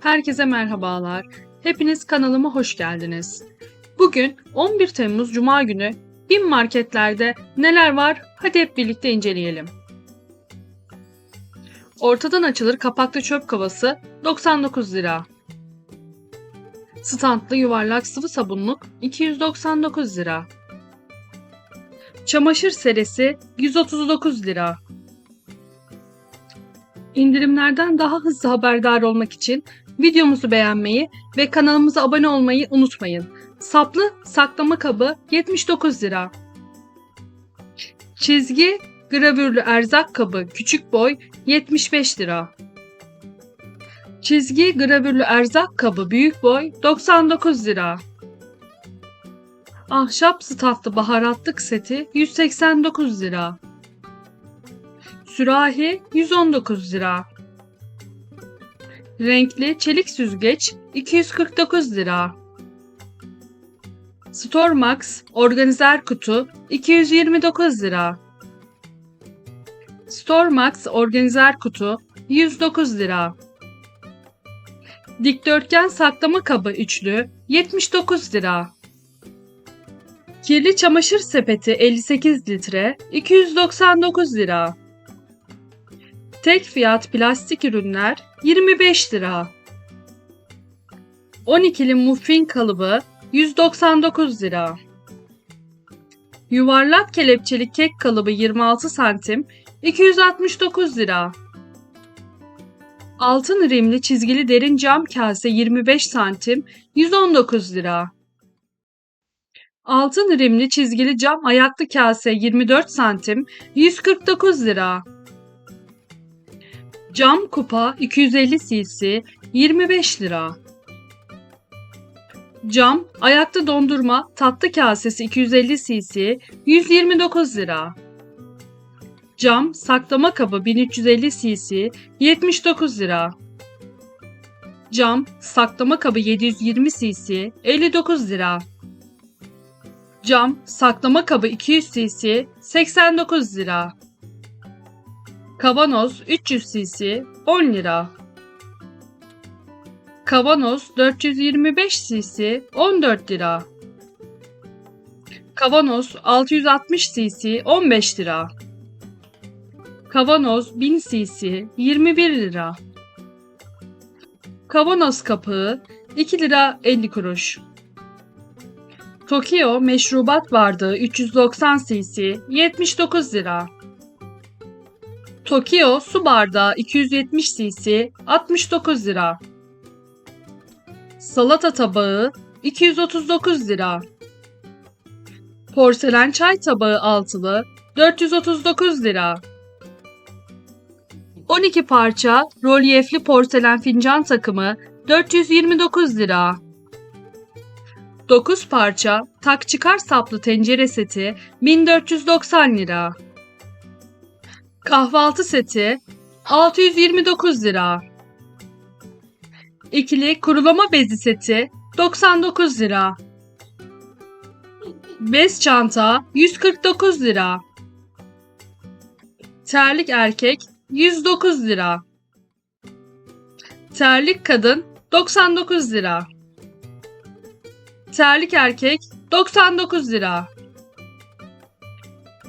Herkese merhabalar. Hepiniz kanalıma hoş geldiniz. Bugün 11 Temmuz Cuma günü BİM marketlerde neler var? Hadi hep birlikte inceleyelim. Ortadan açılır kapaklı çöp kovası 99 lira. Standlı yuvarlak sıvı sabunluk 299 lira. Çamaşır serisi 139 lira. İndirimlerden daha hızlı haberdar olmak için videomuzu beğenmeyi ve kanalımıza abone olmayı unutmayın. Saplı saklama kabı 79 lira. Çizgi gravürlü erzak kabı küçük boy 75 lira. Çizgi gravürlü erzak kabı büyük boy 99 lira. Ahşap statlı baharatlık seti 189 lira. Sürahi 119 lira. Renkli çelik süzgeç 249 lira. Stormax organizer kutu 229 lira. Stormax organizer kutu 109 lira. Dikdörtgen saklama kabı üçlü 79 lira. Kirli çamaşır sepeti 58 litre 299 lira. Tek fiyat plastik ürünler 25 lira. 12'li muffin kalıbı 199 lira. Yuvarlak kelepçeli kek kalıbı 26 santim 269 lira. Altın rimli çizgili derin cam kase 25 santim 119 lira. Altın rimli çizgili cam ayaklı kase 24 santim 149 lira. Cam kupa 250 cc 25 lira. Cam ayakta dondurma tatlı kasesi 250 cc 129 lira. Cam saklama kabı 1350 cc 79 lira. Cam saklama kabı 720 cc 59 lira. Cam saklama kabı 200 cc 89 lira. Kavanoz 300 cc 10 lira. Kavanoz 425 cc 14 lira. Kavanoz 660 cc 15 lira. Kavanoz 1000 cc 21 lira. Kavanoz kapağı 2 lira 50 kuruş. Tokyo meşrubat bardağı 390 cc 79 lira. Tokyo su bardağı 270 cc 69 lira. Salata tabağı 239 lira. Porselen çay tabağı altılı 439 lira. 12 parça rolyefli porselen fincan takımı 429 lira. 9 parça tak çıkar saplı tencere seti 1490 lira. Kahvaltı seti 629 lira. İkili kurulama bezi seti 99 lira. Bez çanta 149 lira. Terlik erkek 109 lira. Terlik kadın 99 lira. Terlik erkek 99 lira.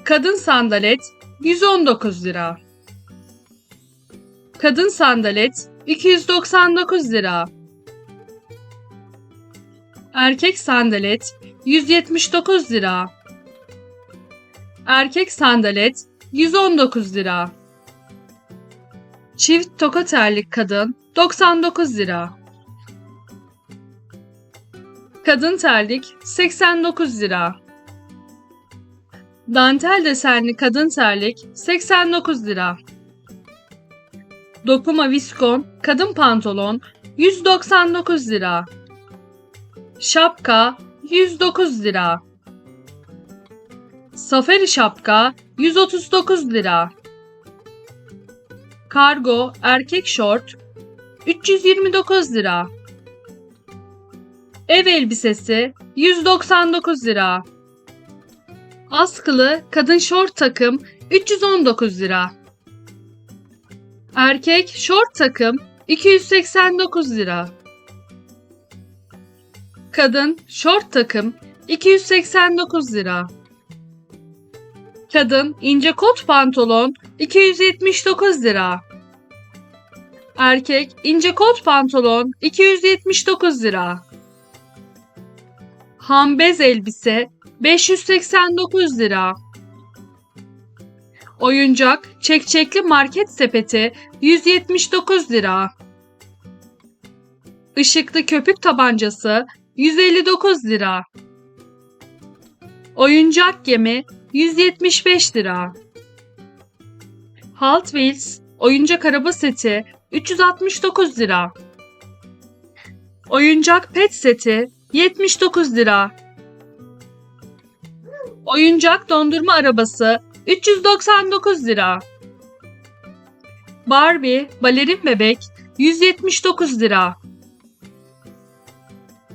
Kadın sandalet 119 lira. Kadın sandalet 299 lira. Erkek sandalet 179 lira. Erkek sandalet 119 lira. Çift toka terlik kadın 99 lira. Kadın terlik 89 lira. Dantel desenli kadın terlik 89 lira. Dokuma viskon kadın pantolon 199 lira. Şapka 109 lira. Safari şapka 139 lira. Kargo erkek şort 329 lira. Ev elbisesi 199 lira. Askılı kadın şort takım 319 lira. Erkek şort takım 289 lira. Kadın şort takım 289 lira. Kadın ince kot pantolon 279 lira. Erkek ince kot pantolon 279 lira. Hambez elbise 589 lira. Oyuncak çekçekli market sepeti 179 lira. Işıklı köpük tabancası 159 lira. Oyuncak gemi 175 lira. Hot Wheels oyuncak araba seti 369 lira. Oyuncak pet seti 79 lira. Oyuncak dondurma arabası 399 lira. Barbie balerin bebek 179 lira.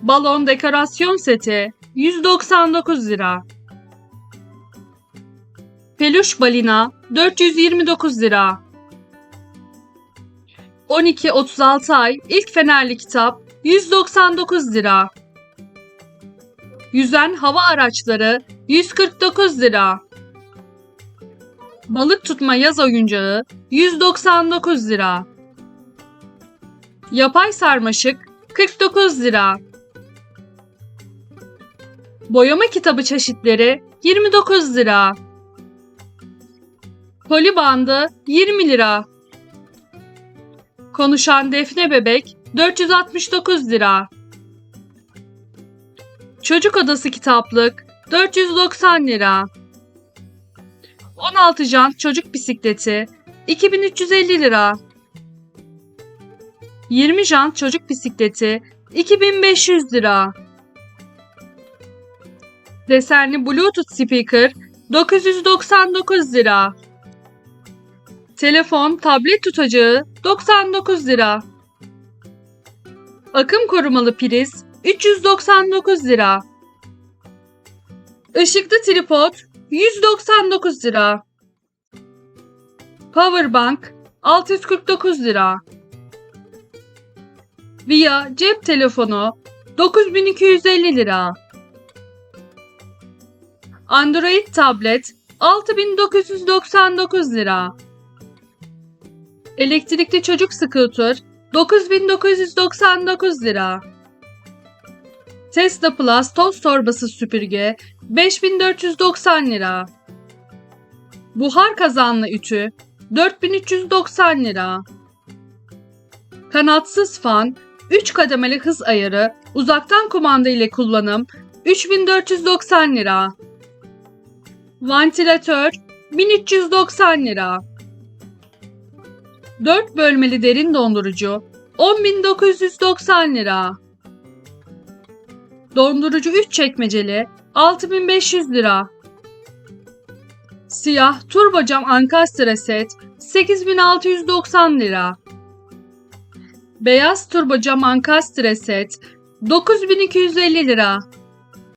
Balon dekorasyon seti 199 lira. Peluş balina 429 lira. 12-36 ay ilk fenerli kitap 199 lira. Yüzen hava araçları 149 lira. Balık tutma yaz oyuncağı 199 lira. Yapay sarmaşık 49 lira. Boyama kitabı çeşitleri 29 lira. Koli bandı 20 lira. Konuşan defne bebek 469 lira. Çocuk odası kitaplık 490 lira. 16 jant çocuk bisikleti 2350 lira. 20 jant çocuk bisikleti 2500 lira. Desenli Bluetooth speaker 999 lira. Telefon, tablet tutacağı 99 lira. Akım korumalı priz 399 lira. Işıklı tripod 199 lira. Powerbank 649 lira. Via cep telefonu 9250 lira. Android tablet 6999 lira. Elektrikli çocuk scooter 9999 lira. Tesla Plus toz torbası süpürge 5490 lira. Buhar kazanlı ütü 4390 lira. Kanatsız fan 3 kademeli hız ayarı uzaktan kumanda ile kullanım 3490 lira. Vantilatör 1390 lira. 4 bölmeli derin dondurucu 10.990 lira. Dondurucu 3 çekmeceli 6500 lira. Siyah turbo cam ankastre set 8690 lira. Beyaz turbo cam ankastre set 9250 lira.